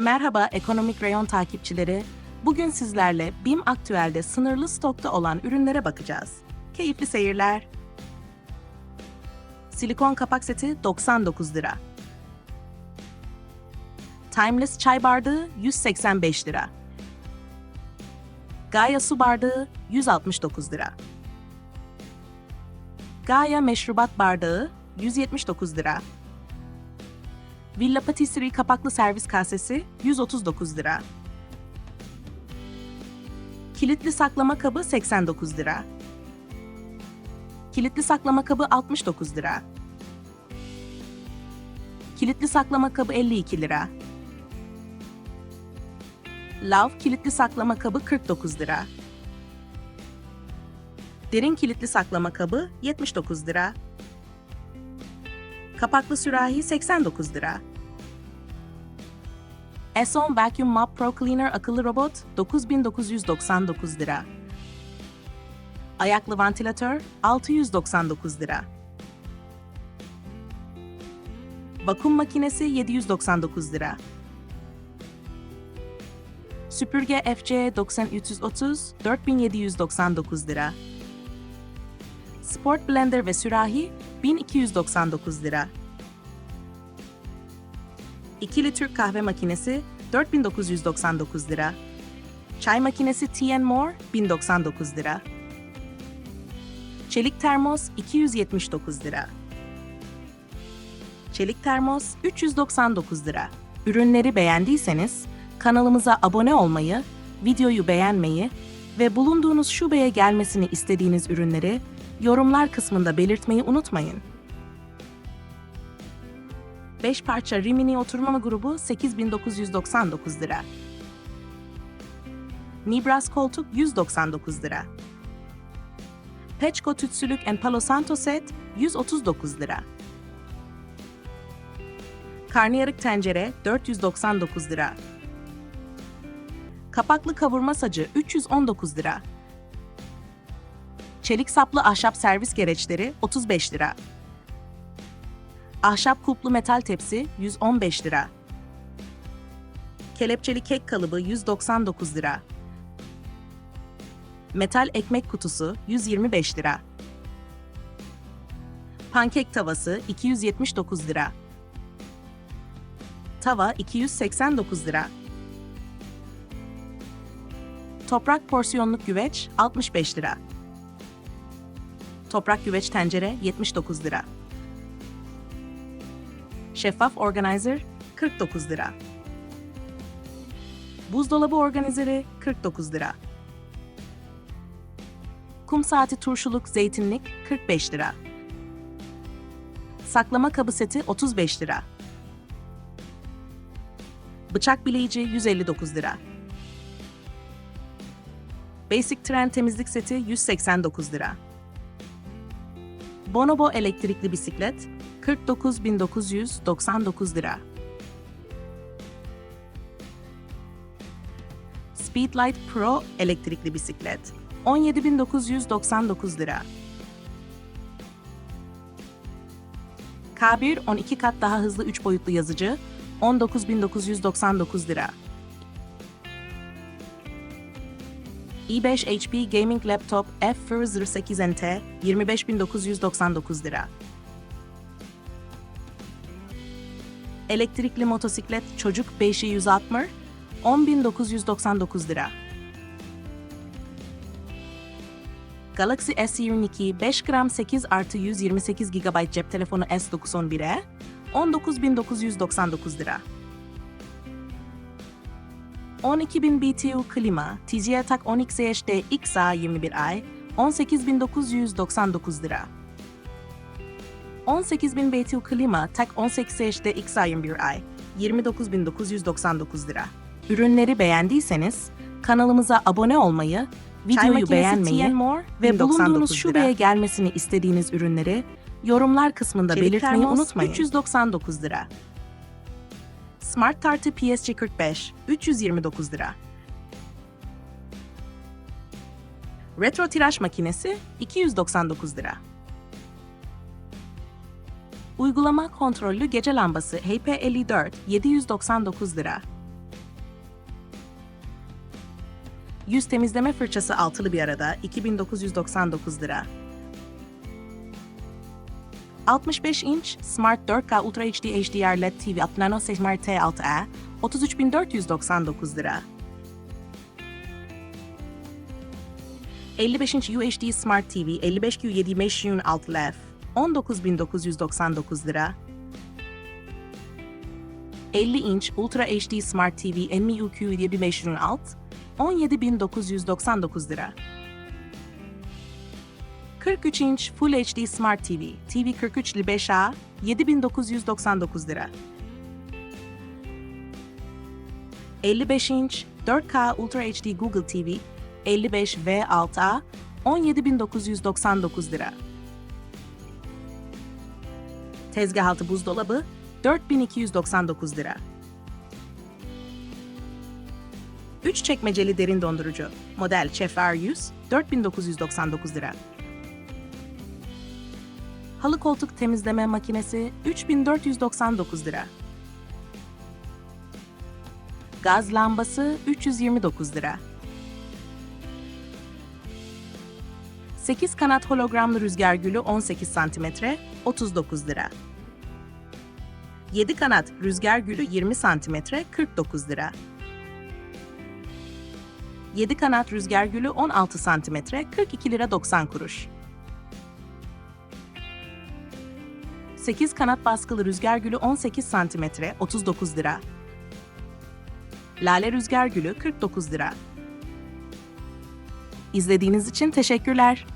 Merhaba ekonomik reyon takipçileri. Bugün sizlerle BİM Aktüel'de sınırlı stokta olan ürünlere bakacağız. Keyifli seyirler. Silikon kapak seti 99 lira. Timeless çay bardağı 185 lira. Gaia su bardağı 169 lira. Gaia meşrubat bardağı 179 lira. Villa Patisserie kapaklı servis kasesi 139 lira. Kilitli saklama kabı 89 lira. Kilitli saklama kabı 69 lira. Kilitli saklama kabı 52 lira. Lav kilitli saklama kabı 49 lira. Derin kilitli saklama kabı 79 lira. Kapaklı sürahi 89 lira. Eson Vacuum Mop Pro Cleaner akıllı robot 9999 lira. Ayaklı vantilatör 699 lira. Vakum makinesi 799 lira. Süpürge FC 9330 4799 lira. Sport blender ve sürahi 1299 lira. 2'li Türk kahve makinesi 4999 lira. Çay makinesi TN More 1099 lira. Çelik termos 279 lira. Çelik termos 399 lira. Ürünleri beğendiyseniz kanalımıza abone olmayı, videoyu beğenmeyi ve bulunduğunuz şubeye gelmesini istediğiniz ürünleri yorumlar kısmında belirtmeyi unutmayın. 5 parça Rimini oturma grubu 8999 lira. Nibras koltuk 199 lira. Peçko tütsülük en Palo Santo set 139 lira. Karnıyarık tencere 499 lira. Kapaklı kavurma sacı 319 lira. Çelik saplı ahşap servis gereçleri 35 lira. Ahşap kuplu metal tepsi 115 lira. Kelepçeli kek kalıbı 199 lira. Metal ekmek kutusu 125 lira. Pankek tavası 279 lira. Tava 289 lira. Toprak porsiyonluk güveç 65 lira. Toprak güveç tencere 79 lira. Şeffaf organizer 49 lira. Buzdolabı organizeri 49 lira. Kum saati turşuluk zeytinlik 45 lira. Saklama kabı seti 35 lira. Bıçak bileyici 159 lira. Basic Trend temizlik seti 189 lira. Bonobo elektrikli bisiklet 49.999 lira. Speedlight Pro elektrikli bisiklet 17.999 lira. K1 12 kat daha hızlı 3 boyutlu yazıcı 19.999 lira. i5 HP Gaming Laptop F08 NT 25.999 lira. Elektrikli motosiklet çocuk 5'i 160 10.999 lira. Galaxy S22 5 gram 8 artı 128 GB cep telefonu S911'e 19.999 lira. 12.000 BTU klima, TCL Tak 10X HD XA 21i 18.999 lira. 18.000 BTU klima Tak 18 HD XA 21i 29.999 lira. Ürünleri beğendiyseniz kanalımıza abone olmayı, videoyu beğenmeyi ve 1099 bulunduğunuz lira. şubeye gelmesini istediğiniz ürünleri yorumlar kısmında Çelik belirtmeyi unutmayın. 399 lira. Smart Tartı PSG 45 329 lira. Retro tiraj makinesi 299 lira. Uygulama kontrollü gece lambası HP54 799 lira. Yüz temizleme fırçası altılı bir arada 2999 lira. 65 inç Smart 4K Ultra HD HDR LED TV 60 Nano Smart T6e 33.499 lira. 55 inç UHD Smart TV 55Q7 Mesh Yun Alt Left 19999 lira. 50 inç Ultra HD Smart TV 25 Yun Alt 17999 lira. 43 inç Full HD Smart TV, TV 43 5A 7999 lira. 55 inç 4K Ultra HD Google TV 55 V6A 17999 lira. Tezgah altı buzdolabı 4299 lira. 3 çekmeceli derin dondurucu model Chef R100 4999 lira. Halı koltuk temizleme makinesi 3499 lira. Gaz lambası 329 lira. 8 kanat hologramlı rüzgar gülü 18 cm 39 lira. 7 kanat rüzgar gülü 20 cm 49 lira. 7 kanat rüzgar gülü 16 cm 42 lira 90 kuruş. 8 kanat baskılı rüzgar gülü 18 cm 39 lira. Lale rüzgar gülü 49 lira. İzlediğiniz için teşekkürler.